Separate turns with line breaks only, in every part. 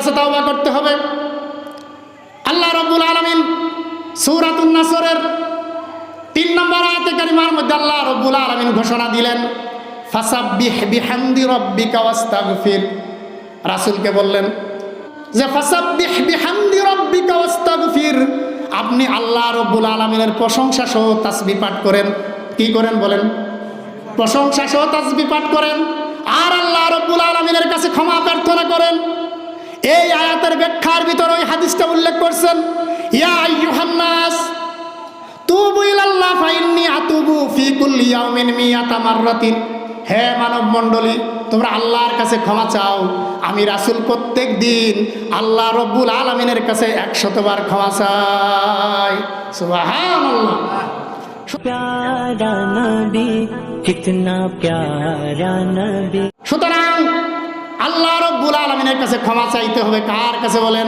কাছে তাওবা করতে হবে। আল্লাহ রব্বুল আলমিন সৌরাতুন নাসরের তিন নম্বর আয়াতে কারিমার মধ্যে আল্লাহ রব্বুল আলমিন ঘোষণা দিলেন, ফাসাব্বিহ বিহামদি রব্বিকা ওয়াস্তাগফির। রাসূলকে বললেন, যে ফাসাব্বিহ বিহামদি রব্বিকা ওয়াস্তাগফির। আপনি আল্লাহ রব্বুল আলমিনের প্রশংসা সহ তাসবিহ পাঠ করেন। কি করেন বলেন? প্রশংসা সহ তাসবিহ পাঠ করেন। আর আল্লাহ রব্বুল আলমিনের কাছে ক্ষমা প্রার্থনা করেন। এই আয়াতের ব্যাখ্যার ভিতর ওই হাদিসটা উল্লেখ করছেন ইয়া ফি হে মানব মণ্ডলী তোমরা আল্লাহর কাছে ক্ষমা চাও আমি রাসুল প্রত্যেক দিন আল্লাহ রব্বুল আলমিনের কাছে একশতবার ক্ষমা চাই। সুতরাং আল্লাহ রব্বুল আলমিনের কাছে ক্ষমা চাইতে হবে। কার কাছে বলেন?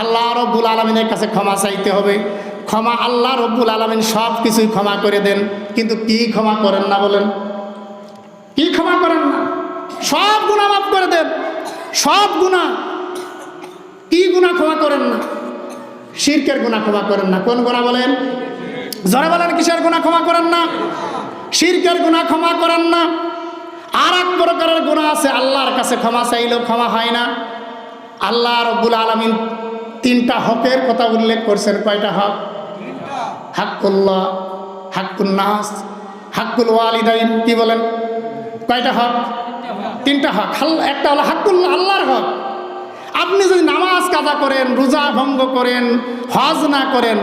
আল্লাহ রব্বুল আলমিনের কাছে ক্ষমা চাইতে হবে। ক্ষমা আল্লাহ রব্বুল আলমিন সব কিছুই ক্ষমা করে দেন, কিন্তু কি ক্ষমা করেন না বলেন? কি ক্ষমা করেন না? সব গুণা মাফ করে দেন। সব গুণা কি গুণা ক্ষমা করেন না? শিরকের গুণা ক্ষমা করেন না। কোন গুণা বলেন? জরে বলেন, কিসের গুণা ক্ষমা করেন না? শিরকের গুণা ক্ষমা করেন না। আর এক গুণা আছে, আল্লাহর কাছে ক্ষমা চাইলেও ক্ষমা হয় না। আল্লাহ রব্বুল আলমিন তিনটা হকের কথা উল্লেখ করছেন। কয়টা হক? হাক্কুল্লাহ হাক্কুল নাস, হাক্কুল ওয়ালিদাইন, কি বলেন? কয়টা হক? তিনটা হক। একটা হলো হাক্কুল্লাহ আল্লাহর হক। আপনি যদি নামাজ কাজা করেন, রোজা ভঙ্গ করেন, হজ না করেন,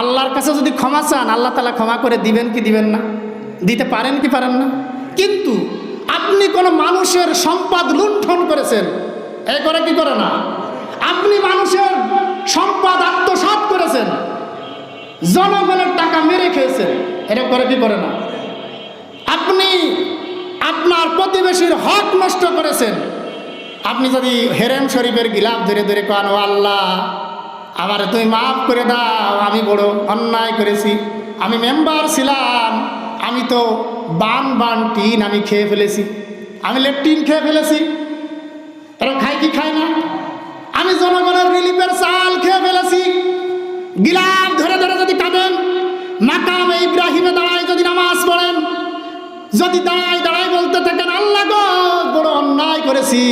আল্লাহর কাছে যদি ক্ষমা চান, আল্লাহ তালা ক্ষমা করে দিবেন কি দিবেন না? দিতে পারেন কি পারেন না? কিন্তু আপনি কোনো মানুষের সম্পদ লুণ্ঠন করেছেন এই করে কি করে না? আপনি মানুষের সম্পদ আত্মসাৎ করেছেন, জনগণের টাকা মেরে খেয়েছেন, এটা করে কি করে না? আপনি আপনার প্রতিবেশীর হক নষ্ট করেছেন, আপনি যদি হেরেম শরীফের গিলাপ ধরে ধরে কান আল্লাহ, আমার তুমি মাফ করে দাও, আমি বড় অন্যায় করেছি, আমি মেম্বার ছিলাম, আমি তো বান বান টিন আমি খেয়ে ফেলেছি। আমি লেট্রিন খেয়ে ফেলেছি। তারা খাই কি খায় না? আমি জনগণের রিলিফের চাল খেয়ে ফেলেছি। গিলাপ ধরে ধরে যদি কাঁদেন, মাকাম ইব্রাহিমে দাঁড়ায় যদি নামাজ পড়েন, যদি দাঁড়ায় দাঁড়ায় বলতে থাকেন, আল্লাহ বড় অন্যায় করেছি।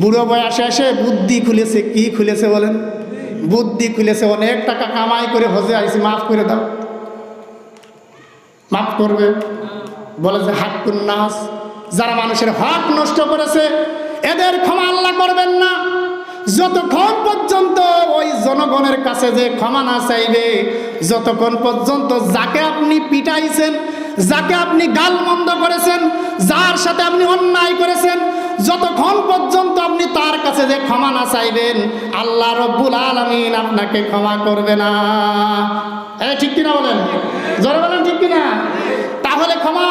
বুড়ো বয়সে এসে বুদ্ধি খুলেছে, কি খুলেছে বলেন? বুদ্ধি খুলেছে, অনেক টাকা কামাই করে হজে আইছি, মাফ করে দাও। মাফ করবে। বলে যে হাক্কুন নাস যারা মানুষের হক নষ্ট করেছে, এদের ক্ষমা আল্লাহ করবেন না। যতক্ষণ পর্যন্ত ওই জনগণের কাছে যে ক্ষমা না চাইবে, যতক্ষণ পর্যন্ত যাকে আপনি পিটাইছেন, যাকে আপনি গালমন্দ করেছেন, যার সাথে আপনি অন্যায় করেছেন, যতক্ষণ পর্যন্ত আপনি তার কাছে যে ক্ষমা না চাইবেন, আল্লাহ রব্বুল আলমিন আপনাকে ক্ষমা করবে না। ঠিক কিনা বলেন? জোরে বলেন ঠিক কিনা তাহলে ক্ষমা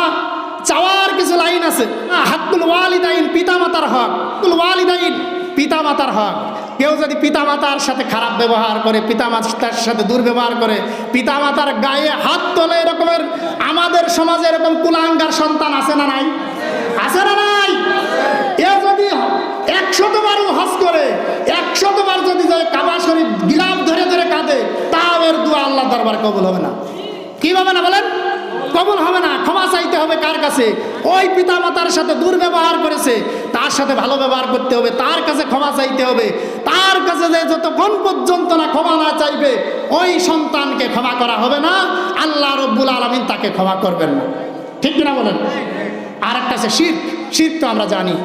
লাইন আছে। হাক্কুল ওয়ালিদাইন পিতা মাতার হক ওয়ালিদাইন পিতা মাতার হক। কেউ যদি পিতা মাতার সাথে খারাপ ব্যবহার করে পিতা মাতার সাথে দুর্ব্যবহার করে পিতা মাতার গায়ে হাত তোলে এরকমের আমাদের সমাজে এরকম কুলাঙ্গার সন্তান আছে না নাই? আছে না নাই? এ যদি একশতবার হজ করে, একশতবার যদি কাবা শরীফ গিলাপ ধরে ধরে কাঁদে তাও এর দোয়া আল্লাহ দরবার কবুল হবে না। কি হবে না বলেন? কবুল হবে না, ক্ষমা চাইতে হবে কার কাছে? ওই পিতা মাতার সাথে দুর্ব্যবহার করেছে, তার সাথে ভালো ব্যবহার করতে হবে, তার কাছে ক্ষমা চাইতে হবে, তার কাছে যে যতক্ষণ পর্যন্ত না ক্ষমা না চাইবে, ওই সন্তানকে ক্ষমা করা হবে না, আল্লাহ রব্বুল আলমিন তাকে ক্ষমা করবেন না। ঠিক কিনা বলেন? আর একটা আছে শীত শীত তো আমরা জানি।